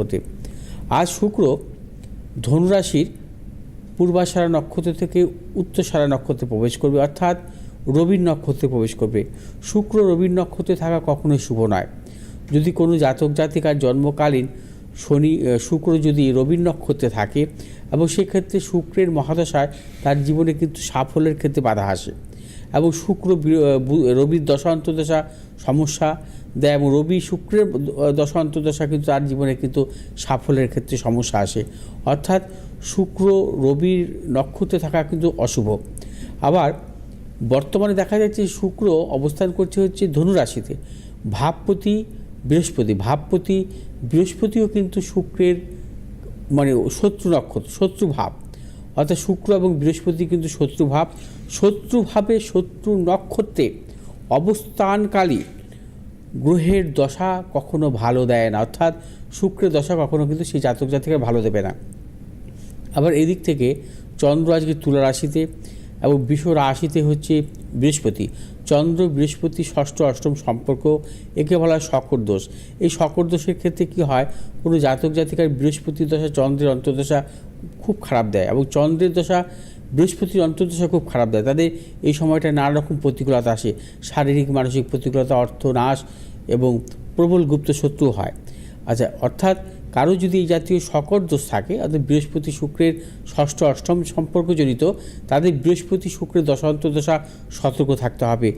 হতে আজ শুক্র ধনুরাশির পূর্বাষাঢ়া নক্ষত্র থেকে উত্তরসারা নক্ষত্রে প্রবেশ করবে, অর্থাৎ রবির নক্ষত্রে প্রবেশ করবে। শুক্র রবির নক্ষত্রে থাকা কখনোই শুভ নয়। যদি কোনো জাতক জাতিকার জন্মকালীন শনি শুক্র যদি রবির নক্ষত্রে থাকে এবং সেক্ষেত্রে শুক্রের মহাদশায় তার জীবনে কিন্তু সাফল্যের ক্ষেত্রে বাধা আসে এবং শুক্র রবির দশা, অন্তর্দশা সমস্যা দেয় এবং রবি শুক্রের দশা অন্তর্দশা কিন্তু তার জীবনে কিন্তু সাফল্যের ক্ষেত্রে সমস্যা আসে। অর্থাৎ শুক্র রবির নক্ষত্রে থাকা কিন্তু অশুভ। আবার বর্তমানে দেখা যাচ্ছে শুক্র অবস্থান করছে হচ্ছে ধনুরাশিতে। ভাবপতি, বৃহস্পতি। ভাবপতি, বৃহস্পতিও কিন্তু শুক্রের মানে শত্রু নক্ষত্র, শত্রু ভাব। অর্থাৎ শুক্র এবং বৃহস্পতি কিন্তু শত্রু ভাব। শত্রু ভাবে শত্রু নক্ষত্রে অবস্থানকালী গ্রহের দশা কখনো ভালো দেয় না। অর্থাৎ শুক্রের দশা কখনো কিন্তু সেই জাতক জাতিকে ভালো দেবে না। আবার এদিক থেকে চন্দ্র আজকে তুলা রাশিতে এবং বিষ রাশিতে হচ্ছে বৃহস্পতি। চন্দ্র, বৃহস্পতি, ষষ্ঠ, অষ্টম সম্পর্ক একে বলা হয় শকর দোষ। এই শকর দোষের ক্ষেত্রে কি হয়? কোনো জাতক জাতিকার বৃহস্পতির দশা চন্দ্রের অন্তর্দশা খুব খারাপ দেয় এবং চন্দ্রের দশা বৃহস্পতির অন্তর্দশা খুব খারাপ দেয়। তাদের এই সময়টা নানা রকম প্রতিকূলতা আসে। শারীরিক, মানসিক প্রতিকূলতা, অর্থ নাশ এবং প্রবল গুপ্ত শত্রু হয়। আচ্ছা অর্থাৎ কারও যদি এই জাতীয় সকট দোষ থাকে, অর্থাৎ বৃহস্পতি শুক্রের ষষ্ঠ অষ্টম সম্পর্কজনিত, তাদের বৃহস্পতি শুক্রের দশান্তদশা সতর্ক থাকতে হবে।